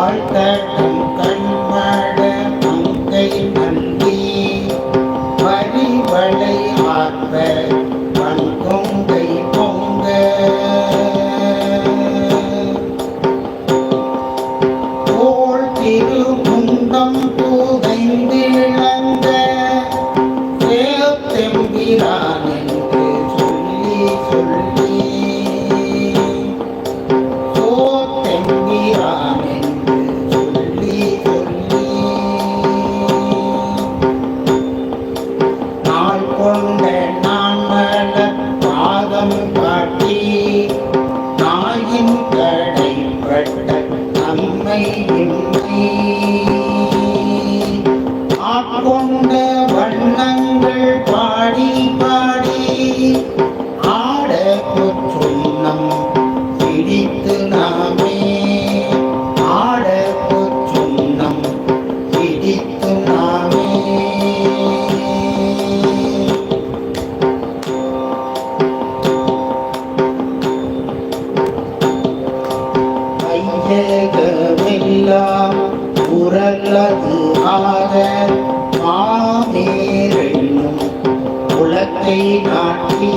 வாழ்த்தட்டும் கண்மட மங்கை நந்தி வரிவளை ஆர்ப்ப வன்கொங்கை பொங்க. தோள் திருமுண்டம் புதைந்திழந்த தேவத்தெம்பிரான் என்று சொல்லி சொல்லி. காட்டி நாயின் கடைப்பட்ட நம்மை இன்றி. ஆட்கொண்ட வண்ணங்கள் ஐயகமெல்லாம் உரல்லது ஆத மாமேரென்னும் குலத்தை நாட்டி.